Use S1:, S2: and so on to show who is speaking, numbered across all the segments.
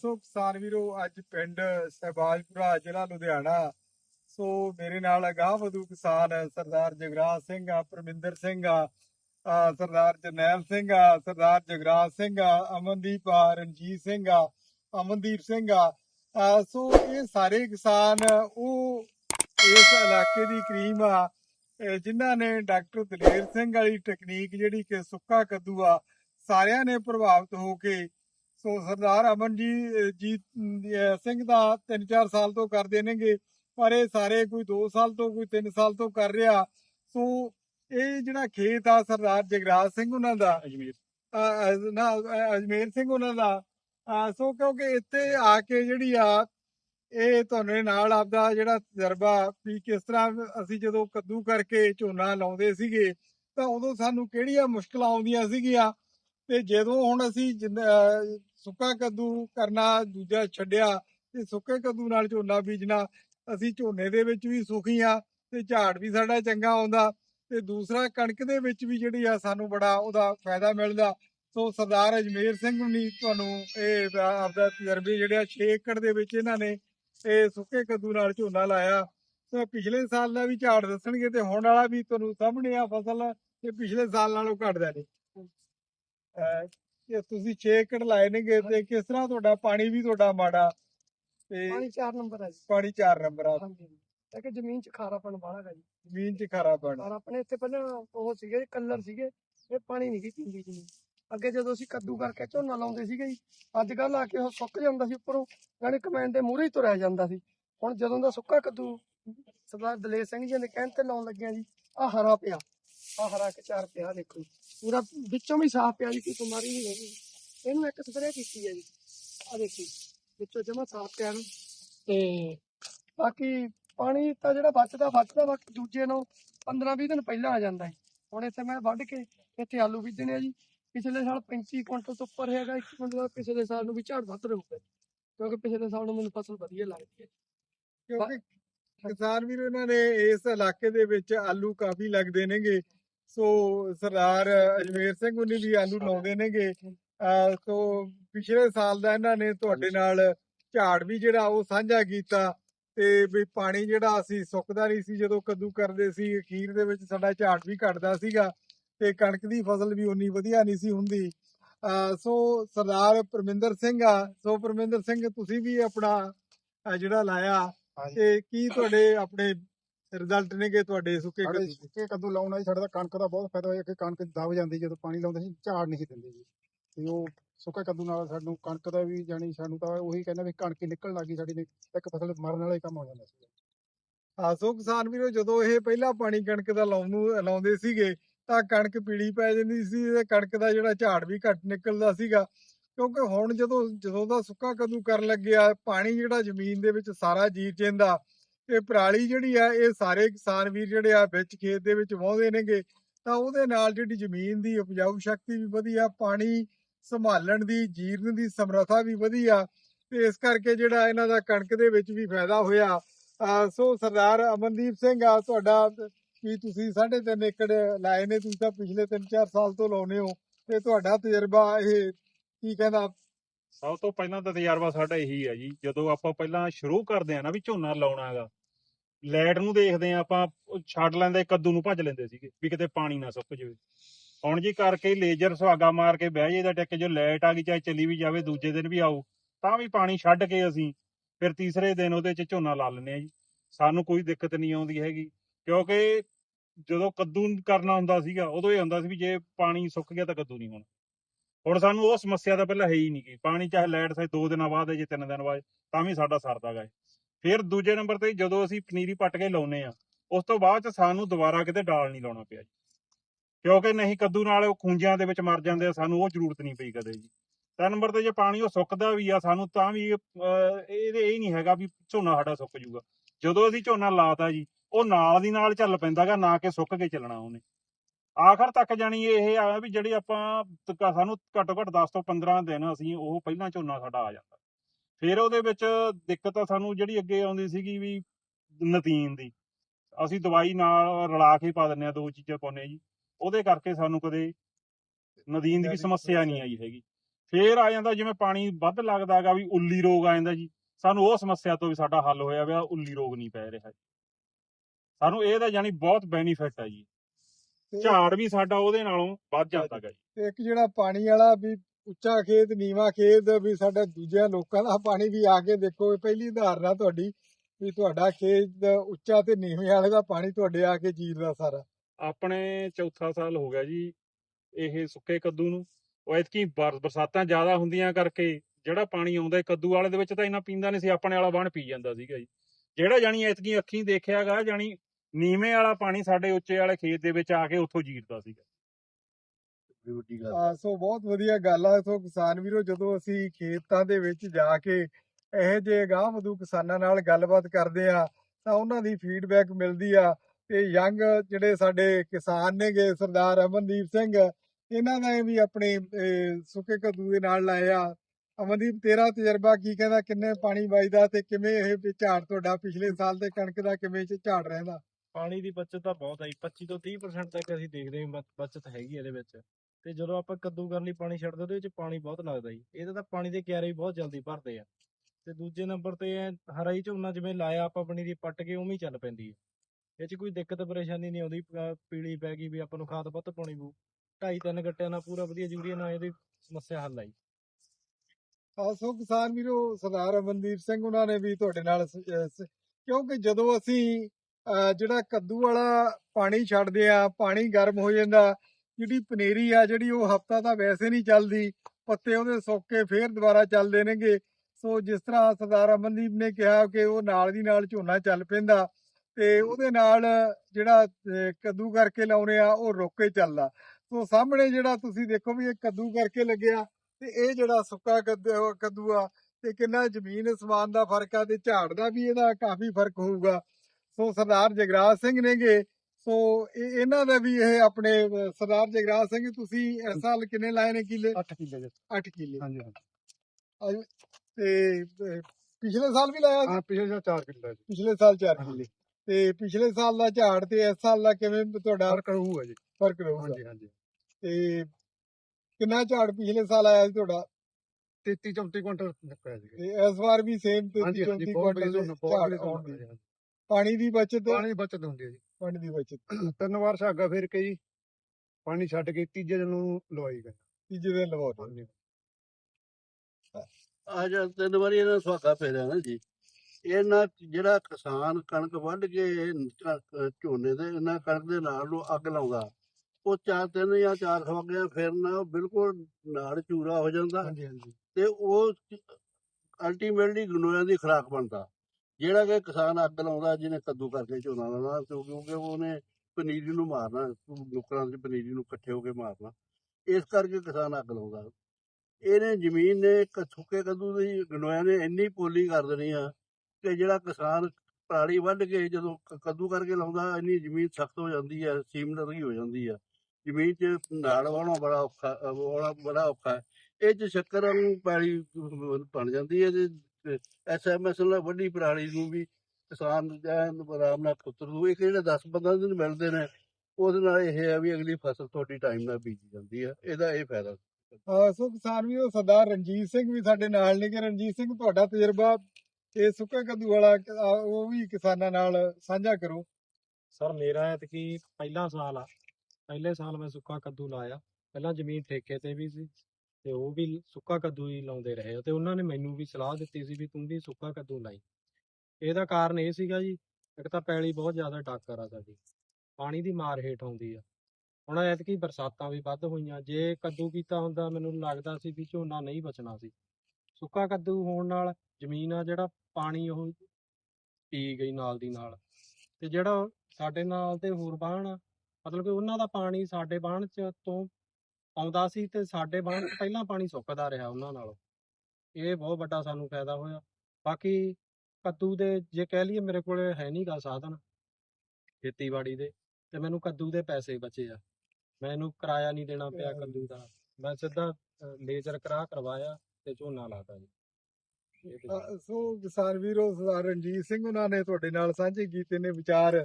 S1: ਸੋ ਕਿਸਾਨ ਵੀਰੋ, ਅੱਜ ਪਿੰਡ ਸਹਿਬਾਜਪੁਰਾ, ਜ਼ਿਲ੍ਹਾ ਲੁਧਿਆਣਾ। ਸੋ ਮੇਰੇ ਨਾਲ ਅਗਾਹ ਵਧੂ ਕਿਸਾਨ ਸਰਦਾਰ ਜਗਰਾਜ ਸਿੰਘ ਆ, ਪਰਮਿੰਦਰ ਸਿੰਘ ਆ ਸਰਦਾਰ ਜਰਨੈਲ ਸਿੰਘ ਆ, ਸਰਦਾਰ ਜਗਰਾਜ ਸਿੰਘ ਆ, ਅਮਨਦੀਪ ਆ, ਰਣਜੀਤ ਸਿੰਘ ਆ, ਅਮਨਦੀਪ ਸਿੰਘ ਆ। ਸੋ ਇਹ ਸਾਰੇ ਕਿਸਾਨ ਉਹ ਇਸ ਇਲਾਕੇ ਦੀ ਕਰੀਮ ਆ, ਇਹ ਜਿਨ੍ਹਾਂ ਨੇ ਡਾਕਟਰ ਦਲੇਰ ਸਿੰਘ ਵਾਲੀ ਟੈਕਨੀਕ ਜਿਹੜੀ ਕਿ ਸੁੱਕਾ ਕੱਦੂ ਆ, ਸਾਰਿਆਂ ਨੇ ਪ੍ਰਭਾਵਿਤ ਹੋ ਕੇ ਸੋ ਸਰਦਾਰ ਅਮਨ ਜੀ ਅਹ ਸਿੰਘ ਦਾ 3-4 ਸਾਲ ਤੋਂ ਕਰਦੇ ਨੇਗੇ ਪਰ ਇਹ ਸਾਰੇ ਕੋਈ 2 ਸਾਲ ਤੋਂ ਕੋਈ 3 ਸਾਲ ਤੋਂ ਕਰ ਰਿਹਾ। ਸੋ ਇਹ ਜਿਹੜਾ ਖੇਤ ਆ ਸਰਦਾਰ ਜਗਰਾਜ ਸਿੰਘ ਉਹਨਾਂ ਦਾ
S2: ਅਜਮੇਰ।
S1: ਨਾ ਅਜਮੇਰ ਸਿੰਘ ਉਹਨਾਂ ਦਾ ਸੋ ਕਿਉਂਕਿ ਇੱਥੇ ਆ ਕੇ ਜਿਹੜੀ ਆ ਇਹ ਤੁਹਾਡੇ ਨਾਲ ਆਪਦਾ ਜਿਹੜਾ ਤਜਰਬਾ ਵੀ ਕਿਸ ਤਰ੍ਹਾਂ ਅਸੀਂ ਜਦੋਂ ਕੱਦੂ ਕਰਕੇ ਝੋਨਾ ਲਾਉਂਦੇ ਸੀਗੇ ਤਾਂ ਉਦੋਂ ਸਾਨੂੰ ਕਿਹੜੀਆਂ ਮੁਸ਼ਕਲਾਂ ਆਉਂਦੀਆਂ ਸੀਗੀਆਂ? ਤੇ ਜਦੋਂ ਹੁਣ ਅਸੀਂ ਸੁੱਕਾ ਕੱਦੂ ਕਰਨਾ, ਦੂਜਾ ਛੱਡਿਆ ਤੇ ਸੁੱਕੇ ਕੱਦੂ ਨਾਲ ਝੋਨਾ ਬੀਜਣਾ। ਅਸੀਂ ਝੋਨੇ ਦੇ ਵਿੱਚ ਵੀ ਸੁਖੀ ਆ ਤੇ ਝਾੜ ਵੀ ਸਾਡਾ ਚੰਗਾ ਆਉਂਦਾ ਤੇ ਦੂਸਰਾ ਕਣਕ ਦੇ ਵਿੱਚ ਵੀ ਜਿਹੜੀ ਆ ਸਾਨੂੰ ਬੜਾ ਉਹਦਾ ਫਾਇਦਾ ਮਿਲਦਾ। ਸੋ ਸਰਦਾਰ ਅਜਮੇਰ ਸਿੰਘ ਨੇ ਤੁਹਾਨੂੰ ਇਹ ਆਪਦਾ ਤਜਰਬੇ ਜਿਹੜੇ ਆ 6 ਏਕੜ ਦੇ ਵਿੱਚ ਇਹਨਾਂ ਨੇ ਇਹ ਸੁੱਕੇ ਕੱਦੂ ਨਾਲ ਝੋਨਾ ਲਾਇਆ। ਸੋ ਪਿਛਲੇ ਸਾਲ ਦਾ ਵੀ ਝਾੜ ਦੱਸਣਗੇ ਤੇ ਹੁਣ ਵਾਲਾ ਵੀ ਤੁਹਾਨੂੰ ਸਾਹਮਣੇ ਆ ਫਸਲ ਇਹ ਪਿਛਲੇ ਸਾਲ ਨਾਲੋਂ ਘਟਦਾ ਨਹੀਂ ਕਿ ਤੁਸੀਂ 6 ਏਕੜ ਲਾਏ ਨੇਗੇ ਤੇ ਕਿਸ ਤਰ੍ਹਾਂ ਤੁਹਾਡਾ ਪਾਣੀ ਵੀ ਤੁਹਾਡਾ ਮਾੜਾ ਤੇ
S3: ਪਾਣੀ 4 ਨੰਬਰ ਜੀ।
S1: ਪਾਣੀ 4 ਨੰਬਰ ਆ।
S3: ਹਾਂਜੀ। ਹੈ ਕਿ ਜ਼ਮੀਨ 'ਚ ਖਾਰਾਪਣ ਬਾਹਲਾ ਹੈ ਜੀ।
S1: ਜ਼ਮੀਨ 'ਚ ਖਾਰਾ ਪਾਣਾ
S3: ਔਰ ਆਪਣੇ ਇੱਥੇ ਪਹਿਲਾਂ ਉਹ ਸੀਗੇ ਕਲਰ ਸੀਗੇ ਇਹ ਪਾਣੀ ਨਹੀਂ ਸੀ ਪੀਂਦੀ ਜ਼ਮੀਨ ਅੱਗੇ ਜਦੋਂ ਅਸੀਂ ਕੱਦੂ ਕਰਕੇ ਝੋਨਾ ਲਾਉਂਦੇ ਸੀਗੇ ਜੀ ਅੱਜ ਕੱਲ ਆ ਕੇ ਉਹ ਸੁੱਕ ਜਾਂਦਾ ਸੀ ਉੱਪਰੋਂ ਜਾਣੀ ਕਮੈਨ ਦੇ ਮੂਹਰੇ ਹੀ ਤੁਰਿਆ ਜਾਂਦਾ ਸੀ। ਹੁਣ ਜਦੋਂ ਦਾ ਸੁੱਕਾ ਕੱਦੂ ਸਰਦਾਰ ਦਲੇਰ ਸਿੰਘ ਜੀ ਨੇ ਕਹਿਣ ਤੇ ਲਾਉਣ ਲੱਗਿਆ ਜੀ ਆ ਹਰਾ ਪਿਆ। ਆ ਹਰਾ ਕੇ ਚਾਰ ਪਿਆ ਦੇਖੋ। ਪੂਰਾ ਵਿੱਚੋਂ ਵੀ ਸਾਫ਼ ਪਿਆ ਜੀ ਕੋਈ ਬਿਮਾਰੀ ਨਹੀਂ ਹੈਗੀ। ਇਹਨੂੰ ਇੱਕ ਸਪਰੇਅ ਕੀਤੀ ਹੈ ਜੀ। ਆ ਦੇਖੋ ਵਿੱਚੋਂ ਜਮਾ ਸਾਫ਼ ਪਿਆ ਨੂੰ ਤੇ ਬਾਕੀ ਪਾਣੀ ਤਾਂ ਜਿਹੜਾ ਬਚਦਾ ਬਚਦਾ ਬਾਕੀ ਦੂਜੇ ਨੂੰ 15 20 ਦਿਨ ਪਹਿਲਾਂ ਆ ਜਾਂਦਾ ਹੈ ਹੁਣ ਇੱਥੇ ਮੈਂ ਵੱਢ ਕੇ ਇੱਥੇ ਆਲੂ ਬੀਜਣੇ ਆ ਜੀ। ਪਿਛਲੇ ਸਾਲ 35 ਕੁਇੰਟਲ ਤੋਂ ਉੱਪਰ ਹੈਗਾ ਇੱਕ ਕੁਇੰਟਲ ਪਿਛਲੇ ਸਾਲ ਨੂੰ ਵੀ ਝਾੜ ਵੱਧ ਰਹੂਗਾ ਕਿਉਂਕਿ ਪਿਛਲੇ ਸਾਲ ਨੂੰ ਮੈਨੂੰ ਫਸਲ ਵਧੀਆ ਲੱਗਦੀ ਹੈ।
S1: ਕਿਉਂਕਿ ਕਿਸਾਨ ਵੀਰ ਇਹਨਾਂ ਨੇ ਇਸ ਇਲਾਕੇ ਦੇ ਵਿੱਚ ਆਲੂ ਕਾਫੀ ਲੱਗਦੇ ਨੇਗੇ। ਸੋ ਸਰਦਾਰ ਅਜਮੇਰ ਸਿੰਘ ਉਹਨੇ ਵੀ ਆਲੂ ਲਾਉਂਦੇ ਨੇਗੇ। ਸੋ ਪਿਛਲੇ ਸਾਲ ਦਾ ਇਹਨਾਂ ਨੇ ਤੁਹਾਡੇ ਨਾਲ ਝਾੜ ਵੀ ਜਿਹੜਾ ਉਹ ਸਾਂਝਾ ਕੀਤਾ ਤੇ ਵੀ ਪਾਣੀ ਜਿਹੜਾ ਅਸੀਂ ਸੁੱਕਦਾ ਨਹੀਂ ਸੀ ਜਦੋਂ ਕੱਦੂ ਕਰਦੇ ਸੀ ਅਖੀਰ ਦੇ ਵਿੱਚ ਸਾਡਾ ਝਾੜ ਵੀ ਘਟਦਾ ਸੀਗਾ ਤੇ ਕਣਕ ਦੀ ਫਸਲ ਵੀ ਉਨੀ ਵਧੀਆ ਨਹੀਂ ਸੀ ਹੁੰਦੀ। ਸੋ ਸਰਦਾਰ ਪਰਮਿੰਦਰ ਸਿੰਘ ਆ ਸੋ ਪਰਮਿੰਦਰ ਸਿੰਘ ਤੁਸੀਂ ਵੀ ਆਪਣਾ ਜਿਹੜਾ ਲਾਇਆ। ਤੇ ਕੀ ਤੁਹਾਡੇ ਆਪਣੇ ਰਿਜ਼ਲਟ ਨੇਗੇ ਤੁਹਾਡੇ ਸੁੱਕੇ
S2: ਸਾਡੇ
S1: ਕੱਦੂ ਦੇ?
S2: ਸੁੱਕੇ ਕੱਦੂ ਲਾਉਣਾ ਜੀ ਸਾਡਾ ਤਾਂ ਕਣਕ ਦਾ ਬਹੁਤ ਫਾਇਦਾ ਹੋਇਆ ਕਿ ਕਣਕ ਦਬ ਜਾਂਦੀ ਜਦੋਂ ਪਾਣੀ ਲਾਉਂਦੇ ਸੀ ਝਾੜ ਨਹੀਂ ਸੀ ਦਿੰਦੀ ਜੀ। ਤੇ ਉਹ ਸੁੱਕਾ ਕੱਦੂ ਨਾਲ ਸਾਨੂੰ ਕਣਕ ਦਾ ਵੀ ਜਾਨੀ ਸਾਨੂੰ ਤਾਂ ਉਹੀ ਕਹਿੰਦਾ ਵੀ ਕਣਕ ਹੀ ਨਿਕਲਣ ਲੱਗੀ ਸਾਡੀ ਨੇ ਇੱਕ ਫਸਲ ਮਰਨ ਵਾਲਾ ਹੀ ਕੰਮ ਹੋ ਜਾਂਦਾ ਸੀ
S1: ਹਾਂ ਸੋ ਕਿਸਾਨ ਵੀਰੋ ਜਦੋਂ ਇਹ ਪਹਿਲਾ ਪਾਣੀ ਕਣਕ ਦਾ ਲਾਉਣ ਨੂੰ ਲਾਉਂਦੇ ਸੀਗੇ ਤਾਂ ਕਣਕ ਪੀਲੀ ਪੈ ਜਾਂਦੀ ਸੀ ਤੇ ਕਣਕ ਦਾ ਜਿਹੜਾ ਝਾੜ ਵੀ ਘੱਟ ਨਿਕਲਦਾ ਸੀਗਾ। ਕਿਉਂਕਿ ਹੁਣ ਜਦੋਂ ਜਦੋਂ ਦਾ ਸੁੱਕਾ ਕੱਦੂ ਕਰਨ ਲੱਗਿਆ ਪਾਣੀ ਜਿਹੜਾ ਜ਼ਮੀਨ ਦੇ ਵਿੱਚ ਸਾਰਾ ਜੀਰ ਜਾਂਦਾ ਤੇ ਪਰਾਲੀ ਜਿਹੜੀ ਆ, ਇਹ ਸਾਰੇ ਕਿਸਾਨ ਵੀਰ ਜਿਹੜੇ ਆ, ਵਿੱਚ ਖੇਤ ਦੇ ਵਿੱਚ ਵਾਹੁੰਦੇ ਨੇਗੇ, ਤਾਂ ਉਹਦੇ ਨਾਲ ਜਿਹੜੀ ਜ਼ਮੀਨ ਦੀ ਉਪਜਾਊ ਸ਼ਕਤੀ ਵੀ ਵਧੀਆ, ਪਾਣੀ ਸੰਭਾਲਣ ਦੀ, ਜੀਰਨ ਦੀ ਸਮਰੱਥਾ ਵੀ ਵਧੀਆ ਤੇ ਇਸ ਕਰਕੇ ਜਿਹੜਾ ਇਹਨਾਂ ਦਾ ਕਣਕ ਦੇ ਵਿੱਚ ਵੀ ਫਾਇਦਾ ਹੋਇਆ। ਸੋ ਸਰਦਾਰ ਅਮਨਦੀਪ ਸਿੰਘ ਆ, ਤੁਹਾਡਾ ਵੀ ਤੁਸੀਂ 3.5 ਏਕੜ ਲਾਏ ਨੇ? ਤੁਸੀਂ ਤਾਂ ਪਿਛਲੇ 3-4 ਸਾਲ ਤੋਂ ਲਾਉਨੇ ਹੋ ਤੇ ਤੁਹਾਡਾ ਤਜਰਬਾ ਇਹ ਕੀ ਕਹਿੰਦਾ?
S4: ਸਭ ਤੋਂ ਪਹਿਲਾਂ ਤਾਂ ਤਜਰਬਾ ਸਾਡਾ ਇਹੀ ਹੈ ਜੀ, ਜਦੋਂ ਆਪਾਂ ਪਹਿਲਾਂ ਸ਼ੁਰੂ ਕਰਦੇ ਆ ਨਾ ਵੀ ਝੋਨਾ ਲਾਉਣਾ ਹੈਗਾ ਲੈਟ ਨੂੰ ਦੇਖਦੇ ਆ ਆਪਾਂ ਛੱਡ ਲੈਂਦੇ, ਕੱਦੂ ਨੂੰ ਭੱਜ ਲੈਂਦੇ ਸੀਗੇ ਵੀ ਕਿਤੇ ਪਾਣੀ ਨਾ ਸੁੱਕ ਜਾਵੇ। ਹੁਣ ਜੀ ਕਰਕੇ ਲੇਜ਼ਰ ਸੁਹਾਗਾ ਮਾਰ ਕੇ ਬਹਿ ਜਾਈਦਾ ਟਿਕ ਜੋ ਲਾਈਟ ਆ ਗਈ, ਚਾਹੇ ਚਲੀ ਵੀ ਜਾਵੇ, ਦੂਜੇ ਦਿਨ ਵੀ ਆਓ ਤਾਂ ਵੀ ਪਾਣੀ ਛੱਡ ਕੇ ਅਸੀਂ ਫਿਰ ਤੀਸਰੇ ਦਿਨ ਉਹਦੇ 'ਚ ਝੋਨਾ ਲਾ ਲੈਂਦੇ ਆ ਜੀ। ਸਾਨੂੰ ਕੋਈ ਦਿੱਕਤ ਨਹੀਂ ਆਉਂਦੀ ਹੈਗੀ, ਕਿਉਂਕਿ ਜਦੋਂ ਕੱਦੂ ਕਰਨਾ ਹੁੰਦਾ ਸੀਗਾ, ਉਦੋਂ ਇਹ ਹੁੰਦਾ ਸੀ ਵੀ ਜੇ ਪਾਣੀ ਸੁੱਕ ਗਿਆ ਤਾਂ ਕੱਦੂ ਨਹੀਂ ਹੋਣਾ। ਹੁਣ ਸਾਨੂੰ ਉਹ ਸਮੱਸਿਆ ਤਾਂ ਪਹਿਲਾਂ ਹੈ ਹੀ ਨਹੀਂ ਗਈ। ਪਾਣੀ ਚਾਹੇ ਲੈਟ ਸੇ 2 ਦਿਨਾਂ ਬਾਅਦ ਹੈ ਜੇ 3 ਦਿਨ ਬਾਅਦ, ਤਾਂ ਵੀ ਸਾਡਾ ਸਰਦਾ ਗਾ ਫਿਰ ਦੂਜੇ ਨੰਬਰ ਤੇ ਜਦੋਂ ਅਸੀਂ ਪਨੀਰੀ ਪੱਟ ਕੇ ਲਾਉਨੇ ਆ ਉਸ ਤੋਂ ਬਾਅਦ ਚ ਸਾਨੂੰ ਦੁਬਾਰਾ ਕਿਤੇ ਡਾਲ ਨਹੀਂ ਲਾਉਣਾ ਪਿਆ ਜੀ। ਕਿਉਂਕਿ ਨਹੀਂ ਕੱਦੂ ਨਾਲ ਉਹ ਖੂੰਜਿਆਂ ਦੇ ਵਿੱਚ ਮਰ ਜਾਂਦੇ ਆ, ਸਾਨੂੰ ਉਹ ਜ਼ਰੂਰਤ ਨਹੀਂ ਪਈ ਕਦੇ ਜੀ। ਤਿੰਨ ਨੰਬਰ ਤੇ ਜੇ ਪਾਣੀ ਉਹ ਸੁੱਕਦਾ ਵੀ ਆ, ਸਾਨੂੰ ਤਾਂ ਵੀ ਇਹਦੇ ਇਹ ਨਹੀਂ ਹੈਗਾ ਵੀ ਝੋਨਾ ਸਾਡਾ ਸੁੱਕ ਜਾਊਗਾ ਜਦੋਂ ਅਸੀਂ ਝੋਨਾ ਲਾਤਾ ਜੀ, ਉਹ ਨਾਲ ਦੀ ਨਾਲ ਚੱਲ ਪੈਂਦਾਗਾ ਨਾ ਕਿ ਸੁੱਕ ਕੇ ਚੱਲਣਾ ਉਹਨੇ। ਆਖਰ ਤੱਕ ਜਾਣੀ ਇਹ ਆ ਵੀ ਜਿਹੜੀ ਆਪਾਂ ਸਾਨੂੰ ਘੱਟੋ ਘੱਟ 10 ਤੋਂ 15 ਦਿਨ ਅਸੀਂ ਉਹ ਪਹਿਲਾਂ ਝੋਨਾ ਸਾਡਾ ਆ ਜਾਂਦਾ। ਫਿਰ ਉਹਦੇ ਵਿੱਚ ਦਿੱਕਤ ਆ ਸਾਨੂੰ ਜਿਹੜੀ ਅੱਗੇ ਆਉਂਦੀ ਸੀਗੀ ਵੀ ਨਤੀਨ ਦੀ। ਅਸੀਂ ਦਵਾਈ ਨਾਲ ਰਲਾ ਕੇ ਪਾ ਦਿੰਨੇ ਆ ਦੋ ਚੀਜ਼ਾਂ ਪਾਉਂਦੇ ਆ ਜੀ। ਉਹਦੇ ਕਰਕੇ ਸਾਨੂੰ ਕਦੇ ਨਦੀਨ ਦੀ ਵੀ ਸਮੱਸਿਆ ਨਹੀਂ ਆਈ ਹੈਗੀ। ਫੇਰ ਆ ਜਾਂਦਾ ਜਿਵੇਂ ਪਾਣੀ ਵੱਧ ਲੱਗਦਾਗਾ ਵੀ ਉੱਲੀ ਰੋਗ ਆ ਜਾਂਦਾ ਜੀ। ਸਾਨੂੰ ਉਹ ਸਮੱਸਿਆ ਤੋਂ ਵੀ ਸਾਡਾ ਹੱਲ ਹੋਇਆ ਵਿਆ ਉੱਲੀ ਰੋਗ ਨਹੀਂ ਪੈ ਰਿਹਾ ਸਾਨੂੰ ਇਹਦਾ ਜਾਨੀ ਬਹੁਤ ਬੈਨੀਫਿਟ ਆ ਜੀ। ਝਾੜ ਵੀ ਸਾਡਾ ਉਹਦੇ ਨਾਲੋਂ ਵੱਧ ਜਾਂਦਾ ਗਾ ਜੀ।
S1: ਤੇ ਇੱਕ ਜਿਹੜਾ ਪਾਣੀ ਵਾਲਾ ਵੀ ਉੱਚਾ ਖੇਤ ਨੀਵਾ ਖੇਤ ਵੀ ਸਾਡੇ ਦੂਜਿਆਂ ਲੋਕਾਂ ਦਾ ਪਾਣੀ ਵੀ ਆ ਕੇ ਦੇਖੋ ਇਹ ਪਹਿਲੀ ਆ ਤੁਹਾਡੀ ਵੀ ਤੁਹਾਡਾ ਖੇਤ ਉੱਚਾ ਤੇ ਨੀਵੇਂ ਵਾਲੇ ਦਾ ਪਾਣੀ ਤੁਹਾਡੇ ਆ ਕੇ ਜੀਰਦਾ ਸਾਰਾ।
S4: ਆਪਣੇ ਚੌਥਾ ਸਾਲ ਹੋ ਗਿਆ ਜੀ ਇਹ ਸੁੱਕੇ ਕੱਦੂ ਨੂੰ। ਉਹ ਬਰ- ਬਰਸਾਤਾਂ ਜ਼ਿਆਦਾ ਹੁੰਦੀਆਂ ਕਰਕੇ ਜਿਹੜਾ ਪਾਣੀ ਆਉਂਦਾ ਕੱਦੂ ਵਾਲੇ ਦੇ ਵਿੱਚ ਤਾਂ ਇੰਨਾ ਪੀਂਦਾ ਨਹੀਂ ਸੀ ਆਪਣੇ ਵਾਲਾ ਬਣ ਪੀ ਜਾਂਦਾ ਸੀਗਾ ਜੀ। ਜਿਹੜਾ ਜਾਨੀ ਐਤਕੀ ਅੱਖੀਂ ਦੇਖਿਆਗਾ ਜਾਨੀ ਨੀਵੇਂ ਵਾਲਾ ਪਾਣੀ ਸਾਡੇ ਉੱਚੇ ਵਾਲੇ ਖੇਤ ਦੇ ਵਿੱਚ ਆ ਕੇ ਉੱਥੋਂ ਜੀਰਦਾ ਸੀਗਾ।
S5: ਵੱਡੀ ਗੱਲ।
S1: ਆ, ਸੋ ਬਹੁਤ ਵਧੀਆ ਗੱਲ ਆ। ਸੋ ਕਿਸਾਨ ਵੀਰੋ ਜਦੋਂ ਅਸੀਂ ਖੇਤਾਂ ਦੇ ਵਿੱਚ ਜਾ ਕੇ ਇਹੋ ਜਿਹੇ ਗਾਂਹ ਵਧੂ ਕਿਸਾਨਾਂ ਨਾਲ ਗੱਲਬਾਤ ਕਰਦੇ ਆ ਤਾਂ ਉਹਨਾਂ ਦੀ ਫੀਡਬੈਕ ਮਿਲਦੀ ਆ ਤੇ ਯੰਗ ਜਿਹੜੇ ਸਾਡੇ ਕਿਸਾਨ ਨੇਗੇ ਸਰਦਾਰ ਅਮਨਦੀਪ ਸਿੰਘ ਇਹਨਾਂ ਨੇ ਵੀ ਆਪਣੇ ਸੁੱਕੇ ਕੱਦੂ ਦੇ ਨਾਲ ਲਾਇਆ ਅਮਨਦੀਪ ਤੇਰਾ ਤਜਰਬਾ ਕੀ ਕਹਿੰਦਾ? ਕਿੰਨੇ ਪਾਣੀ ਵੱਜਦਾ ਤੇ ਕਿਵੇਂ ਇਹ ਝਾੜ ਤੁਹਾਡਾ ਪਿਛਲੇ ਸਾਲ ਤੇ ਕਣਕ ਦਾ ਕਿਵੇਂ ਚ ਝਾੜ ਰਹਿੰਦਾ?
S6: ਪਾਣੀ ਦੀ ਬਚਤ ਤਾਂ ਬਹੁਤ ਆਈ ਜੀ। 25 ਤੋਂ 30% ਤੱਕ ਅਸੀਂ ਦੇਖਦੇ ਹਾਂ ਬਚਤ ਹੈਗੀ ਇਹਦੇ ਵਿੱਚ। ਤੇ ਜਦੋਂ ਆਪਾਂ ਕੱਦੂ ਕਰਨ ਲਈ ਪਾਣੀ ਛੱਡਦੇ ਉਹਦੇ ਵਿੱਚ ਪਾਣੀ ਬਹੁਤ ਲੱਗਦਾ ਜੀ। ਇਹਦੇ ਤਾਂ ਪਾਣੀ ਦੇ ਕਿਆਰੇ ਵੀ ਬਹੁਤ ਜਲਦੀ ਭਰਦੇ ਆ। ਤੇ ਦੂਜੇ ਨੰਬਰ ਤੇ ਇਹ ਝੋਨਾ ਜਿਵੇਂ ਲਾਇਆ ਆਪਾਂ ਆਪਣੀ ਦੀ ਪੱਟ ਕੇ, ਉਵੇਂ ਚੱਲ ਪੈਂਦੀ ਹੈ ਇਹ 'ਚ ਕੋਈ ਦਿੱਕਤ ਪਰੇਸ਼ਾਨੀ ਨਹੀਂ ਆਉਂਦੀ। ਪੀਲੀ ਪੈ ਗਈ ਵੀ ਆਪਾਂ ਨੂੰ ਖਾਦ ਵੱਧ ਪਾਉਣੀ ਪਊ। ਢਾਈ ਤਿੰਨ ਗੱਟਿਆਂ ਨਾਲ ਪੂਰਾ ਵਧੀਆ ਯੂਰੀਆ ਨਾਲ ਇਹਦੀ ਸਮੱਸਿਆ ਹੱਲ ਆਈ
S1: ਆ ਕਿਸਾਨ ਵੀਰੋ, ਸਰਦਾਰ ਅਮਨਦੀਪ ਸਿੰਘ ਉਹਨਾਂ ਨੇ ਵੀ ਤੁਹਾਡੇ ਨਾਲ ਕਿਉਂਕਿ ਜਦੋਂ ਅਸੀਂ ਜਿਹੜਾ ਕੱਦੂ ਵਾਲਾ ਪਾਣੀ ਛੱਡਦੇ ਆ, ਪਾਣੀ ਗਰਮ ਹੋ ਜਾਂਦਾ, ਜਿਹੜੀ ਪਨੀਰੀ ਆ ਜਿਹੜੀ ਉਹ ਹਫਤਾ ਤਾਂ ਵੈਸੇ ਨਹੀਂ ਚੱਲਦੀ, ਪੱਤੇ ਉਹਦੇ ਸੁੱਕ ਕੇ ਫੇਰ ਦੁਬਾਰਾ ਚੱਲਦੇ ਨੇਗੇ। ਸੋ ਜਿਸ ਤਰ੍ਹਾਂ ਸਰਦਾਰ ਅਮਨਦੀਪ ਨੇ ਕਿਹਾ ਕਿ ਉਹ ਨਾਲ ਦੀ ਨਾਲ ਝੋਨਾ ਚੱਲ ਪੈਂਦਾ ਤੇ ਉਹਦੇ ਨਾਲ ਜਿਹੜਾ ਕੱਦੂ ਕਰਕੇ ਲਾਉਨੇ ਆ, ਉਹ ਰੁੱਕ ਕੇ ਚੱਲਦਾ। ਸੋ ਸਾਹਮਣੇ ਜਿਹੜਾ ਤੁਸੀਂ ਦੇਖੋ ਵੀ ਇਹ ਕੱਦੂ ਕਰਕੇ ਲੱਗਿਆ ਤੇ ਇਹ ਜਿਹੜਾ ਸੁੱਕਾ ਕੱਦੂ ਕੱਦੂ ਆ ਤੇ ਕਿੰਨਾ ਜ਼ਮੀਨ ਅਸਮਾਨ ਦਾ ਫ਼ਰਕ ਆ ਤੇ ਝਾੜ ਦਾ ਵੀ ਇਹਦਾ ਕਾਫੀ ਫ਼ਰਕ ਹੋਊਗਾ। ਸੋ ਸਰਦਾਰ ਜਗਰਾਜ ਸਿੰਘ ਨੇਗੇ। ਸੋ ਇਹ ਇਹਨਾਂ ਦਾ ਵੀ ਇਹ ਆਪਣੇ ਸਰਦਾਰ ਜਗਰਾਜ ਸਿੰਘ ਤੁਸੀਂ ਇਸ ਸਾਲ ਕਿੰਨੇ ਲਾਏ ਨੇ ਕਿੱਲੇ?
S2: 8 ਕਿੱਲੇ ਦੇ
S1: 8 ਕਿੱਲੇ।
S2: ਹਾਂਜੀ ਹਾਂਜੀ।
S1: ਤੇ ਪਿਛਲੇ ਸਾਲ ਵੀ ਲਾਇਆ
S2: ਹਾਂ ਪਿਛਲੇ ਸਾਲ 4 ਕਿੱਲੇ ਜੀ
S1: ਪਿਛਲੇ ਸਾਲ 4
S2: ਹਾਂਜੀ।
S1: ਕਿੱਲੇ। ਤੇ ਪਿਛਲੇ ਸਾਲ ਦਾ ਝਾੜ ਤੇ ਇਸ ਸਾਲ ਦਾ ਕਿਵੇਂ ਤੁਹਾਡਾ?
S2: ਫ਼ਰਕ ਹੋਊਗਾ ਜੀ।
S1: ਫ਼ਰਕ ਰਹੂਗਾ।
S2: ਹਾਂਜੀ ਹਾਂਜੀ।
S1: ਤੇ ਕਿੰਨਾ ਝਾੜ ਪਿਛਲੇ ਸਾਲ ਆਇਆ ਸੀ ਤੁਹਾਡਾ?
S2: 33 34 ਕੁਇੰਟਲ ਨਿਕਲਿਆ ਜੀ।
S1: ਤੇ ਇਸ ਵਾਰ ਵੀ ਸੇਮ ਤੇ
S2: ਹਾਂਜੀ
S1: 34
S2: ਹਾਂਜੀ ਬਹੁਤ ਵਧੀਆ
S1: ਕੁਇੰਟਲ ਝਾੜ
S2: ਵਧੀਆ
S1: ਆਉਣ ਦੀ
S2: ਝੋਨਾ ਜੀ।
S1: ਪਾਣੀ ਦੀ ਬਚਤ
S2: ਪਾਣੀ ਦੀ ਬਚਤ ਹੁੰਦੀ ਹੈ ਜੀ।
S1: ਪਾਣੀ ਦੀ ਬਚਤ।
S2: ਤਿੰਨ ਵਾਰ ਸਾਗਾ ਫਿਰ ਕੇ ਜੀ ਪਾਣੀ ਛੱਡ ਕੇ ਤੀਜੇ ਦਿਨ ਨੂੰ ਲਵਾਈ ਗਏ।
S1: ਤੀਜੇ ਦਿਨ ਲਵਾਉਣਾ
S2: ਹਾਂਜੀ
S5: ਆ ਜਾ ਤਿੰਨ ਵਾਰੀ ਇਹਨਾਂ ਸੁਹਾਗਾ ਫੇਰਿਆ ਨਾ ਜੀ। ਇਹਨਾਂ ਜਿਹੜਾ ਕਿਸਾਨ ਕਣਕ ਵੱਢ ਕੇ ਝੋਨੇ ਦੇ ਇਹਨਾਂ ਕਣਕ ਦੇ ਨਾਲ ਨੂੰ ਅੱਗ ਲਾਉਂਦਾ ਉਹ ਚਾਰ ਤਿੰਨ ਜਾਂ ਚਾਰ ਖਵਾਗਿਆਂ ਫਿਰਨਾ ਉਹ ਬਿਲਕੁਲ ਨਾੜ ਚੂਰਾ ਹੋ ਜਾਂਦਾ
S2: ਹਾਂਜੀ ਹਾਂਜੀ।
S5: ਤੇ ਉਹ ਅਲਟੀਮੇਟਲੀ ਗਨੋਇਆਂ ਦੀ ਖੁਰਾਕ ਬਣਦਾ। ਜਿਹੜਾ ਕਿ ਕਿਸਾਨ ਅੱਗ ਲਾਉਂਦਾ, ਜਿਹਨੇ ਕੱਦੂ ਕਰਕੇ ਝੋਨਾ ਲਾਉਣਾ ਕਿਉਂਕਿ ਉਹਨੇ ਪਨੀਰੀ ਨੂੰ ਮਾਰਨਾ, ਨੁਕਰਾਂ ਦੀ ਪਨੀਰੀ ਨੂੰ ਇਕੱਠੇ ਹੋ ਕੇ ਮਾਰਨਾ, ਇਸ ਕਰਕੇ ਕਿਸਾਨ ਅੱਗ ਲਾਉਂਦਾ। ਇਹਨੇ ਜ਼ਮੀਨ ਨੇ ਇੱਕ ਸੁੱਕੇ ਕੱਦੂ ਦੀ ਗਨੋਇਆਂ ਨੇ, ਇੰਨੀ ਪੋਲੀ ਕਰ ਦੇਣੀ ਆ ਕਿ ਜਿਹੜਾ ਕਿਸਾਨ ਪਰਾਲੀ ਵੱਢ ਕੇ ਜਦੋਂ ਕੱਦੂ ਕਰਕੇ ਲਾਉਂਦਾ, ਇੰਨੀ ਜ਼ਮੀਨ ਸਖਤ ਹੋ ਜਾਂਦੀ ਹੈ ਸੀਮਤ ਵਰਗੀ ਹੋ ਜਾਂਦੀ ਆ। ਜ਼ਮੀਨ 'ਚ ਨਾੜ ਵਾਉਣਾ ਬੜਾ ਔਖਾ, ਅਹ ਬੜਾ ਔਖਾ। ਇਹ 'ਚ ਸ਼ੱਕਰ ਨੂੰ ਪੈਲੀ ਬਣ ਜਾਂਦੀ ਹੈ ਤੇ ਐਸਐਮਐਸ ਨਾਲ ਵੱਡੀ ਪਰਾਲੀ ਨੂੰ ਵੀ ਕਿਸਾਨ ਐਨ ਆਰਾਮ ਨਾਲ ਪੁੱਤਰ ਨੂੰ ਇਹ ਜਿਹੜੇ 10 15 ਦਿਨ ਮਿਲਦੇ ਨੇ ਉਹਦੇ ਨਾਲ ਇਹ ਹੈ ਵੀ ਅਗਲੀ ਫਸਲ ਤੁਹਾਡੀ ਟਾਈਮ ਨਾਲ ਬੀਜੀ ਜਾਂਦੀ ਹੈ ਇਹਦਾ ਇਹ ਫਾਇਦਾ
S1: ਸੋ। ਕਿਸਾਨ ਵੀ ਉਹ ਸਰਦਾਰ ਰਣਜੀਤ ਸਿੰਘ ਵੀ ਸਾਡੇ ਨਾਲ ਨੇ ਕਿ ਰਣਜੀਤ ਸਿੰਘ ਤੁਹਾਡਾ ਤਜਰਬਾ ਇਹ ਸੁੱਕਾ ਕੱਦੂ ਵਾਲਾ ਉਹ ਵੀ ਕਿਸਾਨਾਂ ਨਾਲ ਸਾਂਝਾ ਕਰੋ।
S6: ਸਰ ਮੇਰਾ ਐਤਕੀ ਪਹਿਲਾ ਸਾਲ ਆ। ਪਹਿਲੇ ਸਾਲ ਮੈਂ ਸੁੱਕਾ ਕੱਦੂ ਲਾਇਆ। ਪਹਿਲਾਂ ਜ਼ਮੀਨ ਠੇਕੇ ਤੇ ਵੀ ਸੀ। ਤੇ ਉਹ ਵੀ ਸੁੱਕਾ ਕੱਦੂ ਹੀ ਲਾਉਂਦੇ ਰਹੇ ਤੇ ਉਹਨਾਂ ਨੇ ਮੈਨੂੰ ਵੀ ਸਲਾਹ ਦਿੱਤੀ ਸੀ ਵੀ ਤੂੰ ਵੀ ਸੁੱਕਾ ਕੱਦੂ ਲਾਈ। ਇਹਦਾ ਕਾਰਨ ਇਹ ਸੀਗਾ ਜੀ, ਇੱਕ ਤਾਂ ਪੈਲੀ ਬਹੁਤ ਜ਼ਿਆਦਾ ਟਾਕਰ ਆ ਸਾਡੀ, ਪਾਣੀ ਦੀ ਮਾਰ ਹੇਠ ਆਉਂਦੀ ਆ। ਹੁਣ ਐਤਕੀ ਬਰਸਾਤਾਂ ਵੀ ਵੱਧ ਹੋਈਆਂ, ਜੇ ਕੱਦੂ ਕੀਤਾ ਹੁੰਦਾ ਮੈਨੂੰ ਲੱਗਦਾ ਸੀ ਵੀ ਝੋਨਾ ਨਹੀਂ ਬਚਣਾ ਸੀ। ਸੁੱਕਾ ਕੱਦੂ ਹੋਣ ਨਾਲ ਜ਼ਮੀਨ ਆ ਜਿਹੜਾ ਪਾਣੀ ਉਹ ਪੀ ਗਈ ਨਾਲ ਦੀ ਨਾਲ। ਤੇ ਜਿਹੜਾ ਸਾਡੇ ਨਾਲ ਤੇ ਹੋਰ ਬਾਣ ਆ, ਮਤਲਬ ਕਿ ਉਹਨਾਂ ਦਾ ਪਾਣੀ ਸਾਡੇ ਬਾਣ ਚ ਤੋਂ ਆਉਂਦਾ ਸੀ ਤੇ ਸਾਡੇ ਬਾਣ ਪਹਿਲਾਂ ਪਾਣੀ ਸੁੱਕਦਾ ਰਿਹਾ ਉਹਨਾਂ ਨਾਲੋਂ। ਇਹ ਬਹੁਤ ਵੱਡਾ ਸਾਨੂੰ ਫਾਇਦਾ ਹੋਇਆ। ਬਾਕੀ ਕੱਦੂ ਦੇ ਜੇ ਕਹਿ ਲਈਏ ਮੇਰੇ ਕੋਲੇ ਹੈ ਨਹੀਂਗਾ ਸਾਧਨ ਖੇਤੀਬਾੜੀ ਦੇ ਤੇ ਮੈਨੂੰ ਕੱਦੂ ਦੇ ਪੈਸੇ ਬਚੇ ਆ। ਮੈਨੂੰ ਕਿਰਾਇਆ ਨਹੀਂ ਦੇਣਾ ਪਿਆ ਕੱਦੂ ਦਾ। ਮੈਂ ਸਿੱਧਾ ਲੇਜ਼ਰ ਕਰਾ ਕਰਵਾਇਆ ਤੇ ਝੋਨਾ ਲਾਤਾ ਜੀ।
S1: ਸੋ ਕਿਸਾਨ ਵੀਰੋ ਸਰਦਾਰ ਰਣਜੀਤ ਸਿੰਘ ਉਹਨਾਂ ਨੇ ਤੁਹਾਡੇ ਨਾਲ ਸਾਂਝੇ ਕੀਤੇ ਨੇ ਵਿਚਾਰ।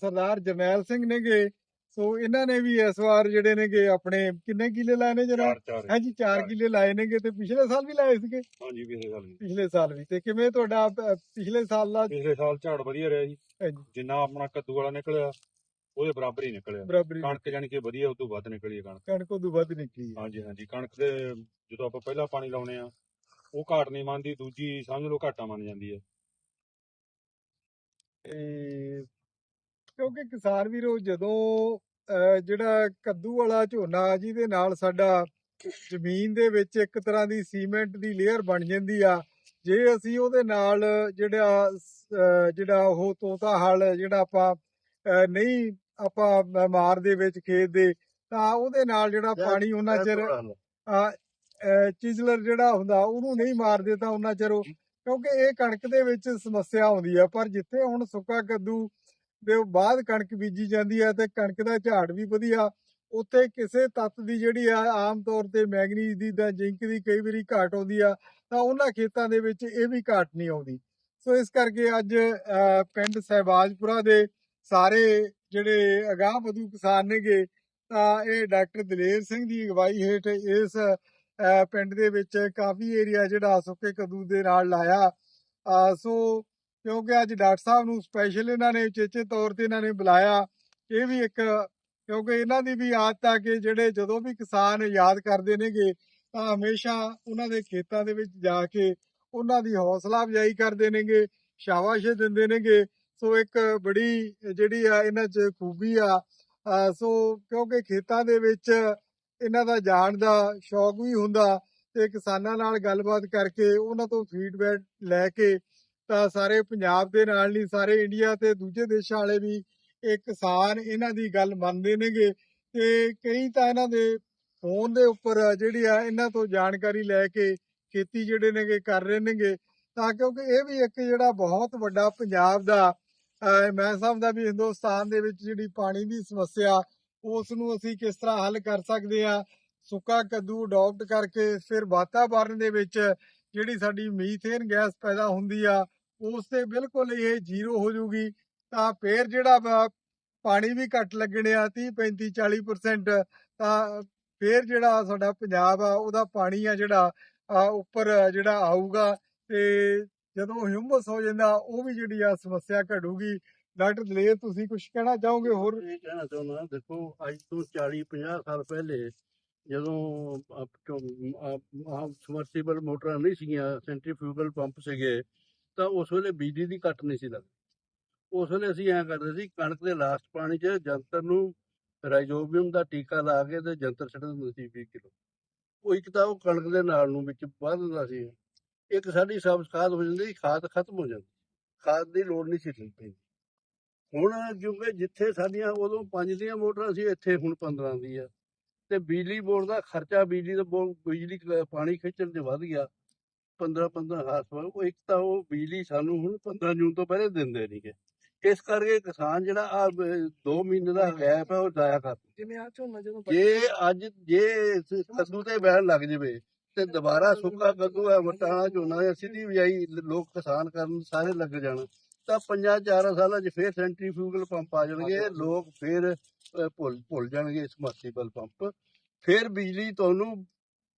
S1: ਸਰਦਾਰ ਜਰਨੈਲ ਸਿੰਘ ਨੇਗੇ। ਸੋ ਇਹਨਾਂ ਨੇ ਵੀ ਇਸ ਵਾਰ ਜਿਹੜੇ ਨੇਗੇ ਆਪਣੇ ਕਿੰਨੇ ਕਿੱਲੇ ਲਾਏ ਨੇ ਜਨਾਬ ਹਾਂਜੀ 4 ਕਿੱਲੇ ਲਾਏ ਨੇਗੇ ਤੇ ਪਿਛਲੇ ਸਾਲ ਵੀ ਲਾਏ ਸੀਗੇ?
S4: ਹਾਂਜੀ ਪਿਛਲੇ ਸਾਲ ਵੀ।
S1: ਪਿਛਲੇ ਸਾਲ ਵੀ। ਤੇ ਕਿਵੇਂ ਤੁਹਾਡਾ ਪਿਛਲੇ ਸਾਲ ਦਾ?
S4: ਪਿਛਲੇ ਸਾਲ ਝਾੜ ਵਧੀਆ ਰਿਹਾ ਜੀ। ਜਿੰਨਾ ਆਪਣਾ ਕੱਦੂ ਵਾਲਾ ਨਿਕਲਿਆ ਉਹਦੇ ਬਰਾਬਰ ਹੀ ਨਿਕਲਿਆ। ਕਣਕ ਜਾਨੀ ਕਿ ਵਧੀਆ ਉਦੋਂ ਵੱਧ ਨਿਕਲੀ ਕਣਕ।
S1: ਕਣਕ ਉਦੋਂ ਵੱਧ ਨਿਕਲੀ
S4: ਹਾਂਜੀ ਹਾਂਜੀ। ਕਣਕ ਦੇ ਜਦੋਂ ਆਪਾਂ ਪਹਿਲਾਂ ਪਾਣੀ ਲਾਉਨੇ ਆ ਉਹ ਘਾਟ ਨਹੀਂ ਮੰਨਦੀ ਦੂਜੀ ਸਮਝ ਲਓ ਘਾਟਾ ਮੰਨ ਜਾਂਦੀ ਹੈ।
S1: ਕਿਉਂਕਿ ਕਿਸਾਨ ਵੀਰੋ ਜਦੋਂ ਜਿਹੜਾ ਕੱਦੂ ਵਾਲਾ ਝੋਨਾ ਜਿਹਦੇ ਨਾਲ ਸਾਡਾ ਜ਼ਮੀਨ ਦੇ ਵਿੱਚ ਇੱਕ ਤਰ੍ਹਾਂ ਦੀ ਸੀਮੈਂਟ ਦੀ ਲੇਅਰ ਬਣ ਜਾਂਦੀ ਆ ਜੇ ਅਸੀਂ ਉਹਦੇ ਨਾਲ ਜਿਹੜਾ ਜਿਹੜਾ ਉਹ ਤੋਤਾ ਹਲ ਜਿਹੜਾ ਆਪਾਂ ਨਹੀਂ ਆਪਾਂ ਮਾਰ ਦੇ ਵਿੱਚ ਖੇਤ ਦੇ ਤਾਂ ਉਹਦੇ ਨਾਲ ਜਿਹੜਾ ਪਾਣੀ ਉਹਨਾਂ ਚਿਰ ਚਿਜ਼ਲਰ ਜਿਹੜਾ ਹੁੰਦਾ ਉਹਨੂੰ ਨਹੀਂ ਮਾਰਦੇ ਤਾਂ ਉਹਨਾਂ ਚਿਰ ਕਿਉਂਕਿ ਇਹ ਕਣਕ ਦੇ ਵਿੱਚ ਸਮੱਸਿਆ ਆਉਂਦੀ ਆ ਪਰ ਜਿੱਥੇ ਹੁਣ ਸੁੱਕਾ ਕੱਦੂ ਦੇ ਬਾਅਦ ਕਣਕ ਬੀਜੀ ਜਾਂਦੀ ਆ ਤੇ ਕਣਕ ਦਾ ਝਾੜ ਵੀ ਵਧੀਆ। ਉੱਥੇ ਕਿਸੇ ਤੱਤ ਦੀ ਜਿਹੜੀ ਆ, ਆਮ ਤੌਰ ਤੇ ਮੈਗਨੀਜ਼ ਦੀ ਜਾਂ ਜ਼ਿੰਕ ਦੀ ਕਈ ਵਾਰੀ ਘਾਟ ਆਉਂਦੀ ਆ, ਤਾਂ ਉਹਨਾਂ ਖੇਤਾਂ ਦੇ ਵਿੱਚ ਇਹ ਵੀ ਘਾਟ ਨਹੀਂ ਆਉਂਦੀ। ਸੋ ਇਸ ਕਰਕੇ ਅੱਜ ਪਿੰਡ ਸਹਿਬਾਜਪੁਰਾ ਦੇ ਸਾਰੇ ਜਿਹੜੇ ਅਗਾਂਹ ਵਧੂ ਕਿਸਾਨ ਨੇਗੇ, ਤਾਂ ਇਹ ਡਾਕਟਰ ਦਲੇਰ ਸਿੰਘ ਦੀ ਅਗਵਾਈ ਹੇਠ ਇਸ ਪਿੰਡ ਦੇ ਵਿੱਚ ਕਾਫੀ ਏਰੀਆ ਜਿਹੜਾ ਸੁੱਕੇ ਕਦੂ ਦੇ ਨਾਲ ਲਾਇਆ। ਸੋ ਕਿਉਂਕਿ ਅੱਜ ਡਾਕਟਰ ਸਾਹਿਬ ਨੂੰ ਸਪੈਸ਼ਲ ਇਹਨਾਂ ਨੇ ਚੇਚੇ ਤੌਰ ਤੇ ਇਹਨਾਂ ਨੇ ਬੁਲਾਇਆ। ਇਹ ਵੀ ਇੱਕ, ਕਿਉਂਕਿ ਇਹਨਾਂ ਦੀ ਵੀ ਆਦਤ ਆ ਕਿ ਜਿਹੜੇ ਜਦੋਂ ਵੀ ਕਿਸਾਨ ਯਾਦ ਕਰਦੇ ਨੇਗੇ, ਤਾਂ ਹਮੇਸ਼ਾ ਉਹਨਾਂ ਦੇ ਖੇਤਾਂ ਦੇ ਵਿੱਚ ਜਾ ਕੇ ਉਹਨਾਂ ਦੀ ਹੌਸਲਾ ਅਫਜ਼ਾਈ ਕਰਦੇ ਨੇਗੇ, ਸ਼ਾਬਾਸ਼ ਦਿੰਦੇ ਨੇਗੇ। ਸੋ ਇੱਕ ਬੜੀ ਜਿਹੜੀ ਆ ਇਹਨਾਂ 'ਚ ਖੂਬੀ ਆ। ਸੋ ਕਿਉਂਕਿ ਖੇਤਾਂ ਦੇ ਵਿੱਚ ਇਹਨਾਂ ਦਾ ਜਾਣ ਦਾ ਸ਼ੌਕ ਵੀ ਹੁੰਦਾ ਤੇ ਕਿਸਾਨਾਂ ਨਾਲ ਗੱਲਬਾਤ ਕਰਕੇ ਉਹਨਾਂ ਤੋਂ ਫੀਡਬੈਕ ਲੈ ਕੇ ਤਾਂ ਸਾਰੇ ਪੰਜਾਬ ਦੇ ਨਾਲ ਨਹੀਂ, ਸਾਰੇ ਇੰਡੀਆ ਤੇ ਦੂਜੇ ਦੇਸ਼ਾਂ ਵਾਲੇ ਵੀ ਇਹ ਕਿਸਾਨ ਇਹਨਾਂ ਦੀ ਗੱਲ ਮੰਨਦੇ ਨੇਗੇ ਤੇ ਕਈ ਤਾਂ ਇਹਨਾਂ ਦੇ ਫੋਨ ਦੇ ਉੱਪਰ ਜਿਹੜੀ ਆ ਇਹਨਾਂ ਤੋਂ ਜਾਣਕਾਰੀ ਲੈ ਕੇ ਖੇਤੀ ਜਿਹੜੇ ਨੇਗੇ ਕਰ ਰਹੇ ਨੇਗੇ। ਤਾਂ ਕਿਉਂਕਿ ਇਹ ਵੀ ਇੱਕ ਜਿਹੜਾ ਬਹੁਤ ਵੱਡਾ ਪੰਜਾਬ ਦਾ ਮੈਂ ਸਮਝਦਾ ਵੀ ਹਿੰਦੁਸਤਾਨ ਦੇ ਵਿੱਚ ਜਿਹੜੀ ਪਾਣੀ ਦੀ ਸਮੱਸਿਆ ਉਸ ਨੂੰ ਅਸੀਂ ਕਿਸ ਤਰ੍ਹਾਂ ਹੱਲ ਕਰ ਸਕਦੇ ਆ ਸੁੱਕਾ ਕੱਦੂ ਅਡਾਪਟ ਕਰਕੇ ਫਿਰ ਵਾਤਾਵਰਣ ਦੇ ਵਿੱਚ ਜਿਹੜੀ ਸਾਡੀ ਮੀਥੇਨ ਗੈਸ ਪੈਦਾ ਹੁੰਦੀ ਆ ਉਸ ਤੇ ਬਿਲਕੁਲ ਇਹ ਜ਼ੀਰੋ ਹੋ ਜਾਊਗੀ ਤਾਂ ਫੇਰ ਜਿਹੜਾ ਵਾ ਪਾਣੀ ਵੀ ਘੱਟ ਲੱਗਣੇ ਆ 30 35 40% ਤਾਂ ਫੇਰ ਜਿਹੜਾ ਸਾਡਾ ਪੰਜਾਬ ਆ, ਉਹਦਾ ਪਾਣੀ ਆ ਜਿਹੜਾ ਉੱਪਰ ਜਿਹੜਾ ਆਊਗਾ, ਤੇ ਜਦੋਂ ਹਿਊਮਸ ਹੋ ਜਾਂਦਾ, ਉਹ ਵੀ ਜਿਹੜੀ ਆ ਸਮੱਸਿਆ ਘਟੂਗੀ। ਡਾਕਟਰ ਦਲੇਰ, ਤੁਸੀਂ ਕੁਝ ਕਹਿਣਾ ਚਾਹੋਗੇ ਹੋਰ?
S5: ਇਹ ਕਹਿਣਾ ਚਾਹੁੰਦਾ, ਦੇਖੋ, ਅੱਜ ਤੋਂ 40 50 ਸਾਲ ਪਹਿਲੇ ਜਦੋਂ ਸਮਰਸੀਬਲ ਮੋਟਰਾਂ ਨਹੀਂ ਸੀਗੀਆਂ ਸੈਂਟਰੀਫਿਊਗਲ ਪੰਪ ਸੀਗੇ ਤਾਂ ਉਸ ਵੇਲੇ ਬਿਜਲੀ ਦੀ ਕੱਟ ਨਹੀਂ ਸੀ ਲੱਗਦੀ। ਉਸ ਵੇਲੇ ਅਸੀਂ ਐਂ ਕਰਦੇ ਸੀ ਕਣਕ ਦੇ ਲਾਸਟ ਪਾਣੀ 'ਚ ਜੰਤਰ ਨੂੰ ਰਾਈਜ਼ੋਬੀਅਮ ਦਾ ਟੀਕਾ ਲਾ ਕੇ ਤੇ ਜੰਤਰ ਛੱਡ ਦਿੰਦੇ ਸੀ 20 ਕਿਲੋ। ਉਹ ਇੱਕ ਤਾਂ ਉਹ ਕਣਕ ਦੇ ਨਾਲ ਨੂੰ ਵਿੱਚ ਪਾ ਦਿੰਦਾ ਸੀ। ਇੱਕ ਸਾਡੀ ਸਬਜ਼ ਖਾਦ ਹੋ ਜਾਂਦੀ ਸੀ, ਖਾਦ ਖਤਮ ਹੋ ਜਾਂਦੀ। ਖਾਦ ਦੀ ਲੋੜ ਨਹੀਂ ਸੀ ਪੈਂਦੀ। ਹੁਣ ਕਿਉਂਕਿ ਜਿੱਥੇ ਸਾਡੀਆਂ ਉਦੋਂ ਪੰਜ ਦੀਆਂ ਮੋਟਰਾਂ ਸੀ ਇੱਥੇ ਹੁਣ 15 ਦੀ ਆ ਤੇ ਬਿਜਲੀ ਬੋਰਡ ਦਾ ਖਰਚਾ ਬਿਜਲੀ ਦਾ ਬੋ- ਬਿਜਲੀ ਪਾਣੀ ਖਿੱਚਣ 'ਚ ਵੱਧ ਗਿਆ। 15 15 ਹਾਰਸ ਉਹ ਇੱਕ ਤਾਂ ਉਹ ਬਿਜਲੀ ਸਾਨੂੰ ਹੁਣ 15 ਜੂਨ ਤੋਂ ਪਹਿਲੇ ਦਿੰਦੇ ਨਹੀਂਗੇ ਇਸ ਕਰਕੇ ਕਿਸਾਨ ਜਿਹੜਾ ਆ 2 ਮਹੀਨੇ ਦਾ ਗੈਪ ਹੈ ਉਹ ਜ਼ਾਇਆ ਕਰ।
S3: ਜਿਵੇਂ ਆ ਝੋਨਾ ਜਦੋਂ
S5: ਜੇ ਅੱਜ ਜੇ ਇਸ ਕੱਦੂ ਤੇ ਬੈਣ ਲੱਗ ਜਵੇ ਤੇ ਦੁਬਾਰਾ ਸੁੱਕਾ ਕੱਦੂ ਹੈ ਵਟਾਣਾ ਝੋਨਾ ਹੈ ਸਿੱਧੀ ਬਿਜਾਈ ਲੋਕ ਕਿਸਾਨ ਕਰਨ ਸਾਰੇ ਲੱਗ ਜਾਣ। ਤਾਂ ਪੰਜਾਂ ਚਾਰਾਂ ਸਾਲਾਂ 'ਚ ਫੇਰ ਸੈਂਟਰੀਫਿਊਗਲ ਪੰਪ ਆ ਜਾਣਗੇ ਲੋਕ ਫੇਰ ਭੁੱਲ ਭੁੱਲ ਜਾਣਗੇ ਸਮਰਸੀਬਲ ਪੰਪ। ਫੇਰ ਬਿਜਲੀ ਤੁਹਾਨੂੰ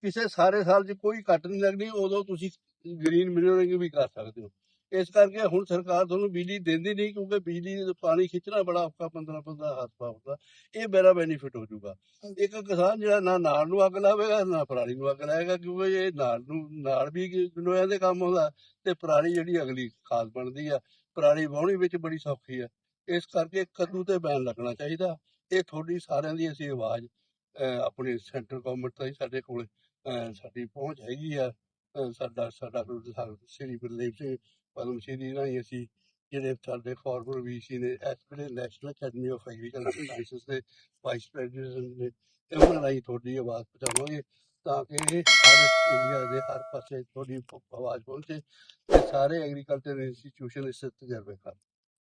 S5: ਕਿਸੇ ਸਾਰੇ ਸਾਲ 'ਚ ਕੋਈ ਕੱਟ ਨਹੀਂ ਲੱਗਣੀ ਉਦੋਂ ਤੁਸੀਂ ਗ੍ਰੀਨ ਮਿਨਰਿੰਗ ਵੀ ਕਰ ਸਕਦੇ ਹੋ। ਇਸ ਕਰਕੇ ਹੁਣ ਸਰਕਾਰ ਤੁਹਾਨੂੰ ਬਿਜਲੀ ਦਿੰਦੀ ਨਹੀਂ ਕਿਉਂਕਿ ਬਿਜਲੀ ਦਾ ਪਾਣੀ ਖਿੱਚਣਾ ਬੜਾ ਔਖਾ 15 15 ਹਾਰਸ ਪਾਵਰ ਦਾ ਇਹ ਮੇਰਾ ਬੈਨੀਫਿਟ ਹੋ ਜਾਊਗਾ। ਇੱਕ ਕਿਸਾਨ ਜਿਹੜਾ ਨਾ ਨਾਲ ਨੂੰ ਅੱਗ ਲਾਵੇਗਾ ਨਾ ਪਰਾਲੀ ਨੂੰ ਅੱਗ ਲਾਏਗਾ ਕਿਉਂਕਿ ਇਹ ਨਾਲ ਨੂੰ ਨਾਲ ਵੀ ਗਨੋਇਆਂ ਦੇ ਕੰਮ ਆਉਂਦਾ ਤੇ ਪਰਾਲੀ ਜਿਹੜੀ ਅਗਲੀ ਖਾਦ ਬਣਦੀ ਆ ਪਰਾਲੀ ਵਾਹੁਣੀ ਵਿੱਚ ਬੜੀ ਸੌਖੀ ਆ। ਇਸ ਕਰਕੇ ਕੱਦੂ ਤੇ ਬੈਨ ਲੱਗਣਾ ਚਾਹੀਦਾ। ਇਹ ਤੁਹਾਡੀ ਸਾਰਿਆਂ ਦੀ ਅਸੀਂ ਆਵਾਜ਼ ਆਪਣੀ ਸੈਂਟਰ ਗਵਰਨਮੈਂਟ ਤਾਈਂ ਸਾਡੇ ਕੋਲ ਸਾਡੀ ਪਹੁੰਚ ਹੈਗੀ ਆ। ਸਾਡਾ ਸਾਡਾ ਸਾਡਾ ਸ੍ਰੀ ਗੁਰਦੇਵ ਸਿੰਘ ਪਦਮ ਸ਼੍ਰੀ ਰਾਹੀਂ ਅਸੀਂ ਜਿਹੜੇ ਸਾਡੇ ਫਾਰਮਰ ਵੀਸੀ ਨੇ, ਇਸ ਵੇਲੇ National Academy of Agriculture Sciences ਦੇ ਵਾਈਸ ਪ੍ਰੈਜ਼ੀਡੈਂਟ ਨੇ, ਤੇ ਉਹਨਾਂ ਰਾਹੀਂ ਤੁਹਾਡੀ ਆਵਾਜ਼ ਪਹੁੰਚਾਵਾਂਗੇ ਤਾਂ ਕਿ ਹਰ ਇੰਡੀਆ ਦੇ ਹਰ ਪਾਸੇ ਤੁਹਾਡੀ ਆਵਾਜ਼ ਪਹੁੰਚੇ ਤੇ ਸਾਰੇ ਐਗਰੀਕਲਚਰ ਇੰਸਟੀਟਿਊਸ਼ਨ ਇਸ ਤੇ ਤਜਰਬੇ ਕਰਨ